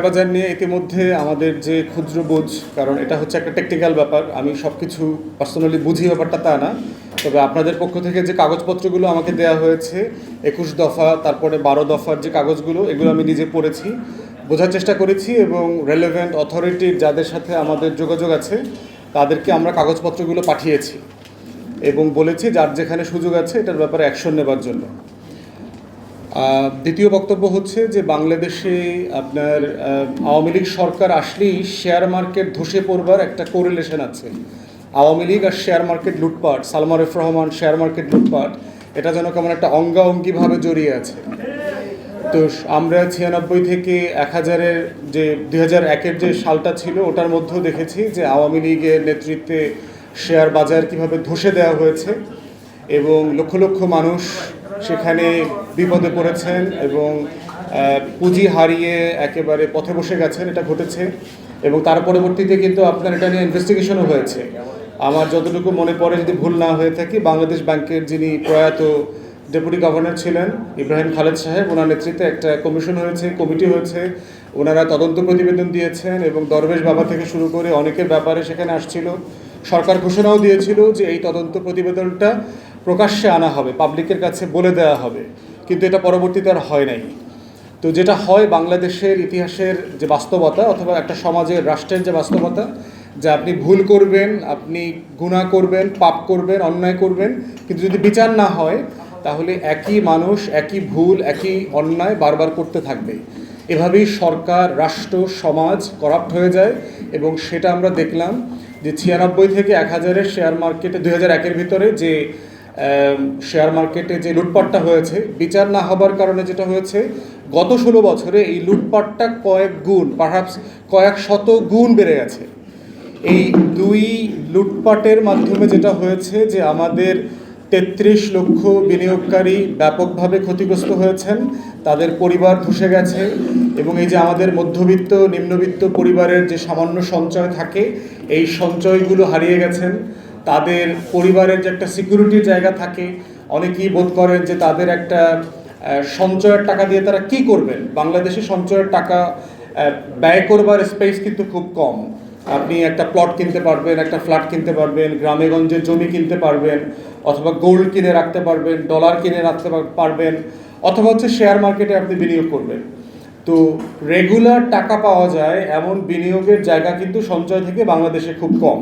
বাজার নিয়ে ইতিমধ্যে আমাদের যে ক্ষুদ্র বোঝ, কারণ এটা হচ্ছে একটা টেকনিক্যাল ব্যাপার, আমি সব কিছু পার্সোনালি বুঝি ব্যাপারটা তা না, তবে আপনাদের পক্ষ থেকে যে কাগজপত্রগুলো আমাকে দেওয়া হয়েছে, একুশ দফা, তারপরে বারো দফার যে কাগজগুলো, এগুলো আমি নিজে পড়েছি, বোঝার চেষ্টা করেছি এবং রেলেভেন্ট অথরিটির যাদের সাথে আমাদের যোগাযোগ আছে, তাদেরকে আমরা কাগজপত্রগুলো পাঠিয়েছি এবং বলেছি যার যেখানে সুযোগ আছে, এটার ব্যাপারে অ্যাকশন নেবার জন্য। দ্বিতীয় বক্তব্য হচ্ছে যে বাংলাদেশে আপনার আওয়ামী লীগ সরকার আসলেই শেয়ার মার্কেট ধসে পড়বার একটা কোরিলেশন আছে। আওয়ামী লীগ আর শেয়ার মার্কেট লুটপাট, Salman F Rahman share market লুটপাট, এটা যেন কেমন একটা অঙ্গাঅঙ্গিভাবে জড়িয়ে আছে। তো আমরা ছিয়ানব্বই থেকে এক হাজারের যে, দুই হাজার একের যে সালটা ছিল, ওটার মধ্যেও দেখেছি যে আওয়ামী লীগের নেতৃত্বে শেয়ার বাজার কীভাবে ধসে দেওয়া হয়েছে। এবং লক্ষ লক্ষ মানুষ সেখানে বিপদে পড়েছেন এবং পুঁজি হারিয়ে একেবারে পথে বসে গেছেন, এটা ঘটেছে। এবং তার পরবর্তীতে কিন্তু আপনার এটা নিয়ে ইনভেস্টিগেশনও হয়েছে। আমার যতটুকু মনে পড়ে, যদি ভুল না হয়ে থাকি, বাংলাদেশ ব্যাংকের যিনি প্রয়াত ডেপুটি গভর্নর ছিলেন, ইব্রাহিম খালেদ সাহেব, ওনার নেতৃত্বে একটা কমিশন হয়েছে কমিটি হয়েছে। ওনারা তদন্ত প্রতিবেদন দিয়েছেন এবং দরবেশ বাবা থেকে শুরু করে অনেকের ব্যাপারে সেখানে আসছিল। সরকার ঘোষণাও দিয়েছিল যে এই তদন্ত প্রতিবেদনটা প্রকাশ্যে আনা হবে পাবলিকের কাছে বলে দেওয়া হবে। কিন্তু এটা পরবর্তীতে আর হয় নাই। তো যেটা হয় বাংলাদেশের ইতিহাসের যে বাস্তবতা অথবা একটা সমাজের, রাষ্ট্রের যে বাস্তবতা, যে আপনি ভুল করবেন, আপনি গুণা করবেন, পাপ করবেন, অন্যায় করবেন, কিন্তু যদি বিচার না হয়, তাহলে একই মানুষ, একই ভুল, একই অন্যায় বারবার করতে থাকবে। এভাবেই সরকার, রাষ্ট্র, সমাজ করাপ্ট হয়ে যায় এবং সেটা আমরা দেখলাম যে ছিয়ানব্বই থেকে এক হাজারের শেয়ার মার্কেটে দুই হাজার একের ভিতরে যে শেয়ার মার্কেটে যে লুটপাটটা হয়েছে, বিচার না হবার কারণে যেটা হয়েছে, গত ষোলো বছরে এই লুটপাটটা কয়েক গুণ পারহাপস কয়েক শত গুণ বেড়ে গেছে। এই দুই লুটপাটের মাধ্যমে যেটা হয়েছে যে আমাদের তেত্রিশ লক্ষ বিনিয়োগকারী ব্যাপকভাবে ক্ষতিগ্রস্ত হয়েছেন, তাদের পরিবার ধসে গেছে এবং এই যে আমাদের মধ্যবিত্ত, নিম্নবিত্ত পরিবারের যে সামান্য সঞ্চয় থাকে, এই সঞ্চয়গুলো হারিয়ে গেছেন। তাদের পরিবারের যে একটা সিকিউরিটির জায়গা থাকে, অনেকেই বোধ করেন যে তাদের একটা সঞ্চয়ের টাকা দিয়ে তারা কি করবেন? বাংলাদেশে সঞ্চয়ের টাকা ব্যয় করবার স্পেস কিন্তু খুব কম। আপনি একটা প্লট কিনতে পারবেন, একটা ফ্ল্যাট কিনতে পারবেন গ্রামে গঞ্জে জমি কিনতে পারবেন, অথবা গোল্ড কিনে রাখতে পারবেন ডলার কিনে রাখতে পারবেন, অথবা হচ্ছে শেয়ার মার্কেটে আপনি বিনিয়োগ করবেন। তো রেগুলার টাকা পাওয়া যায়, এমন বিনিয়োগের জায়গা কিন্তু সঞ্চয় থেকে বাংলাদেশে খুব কম।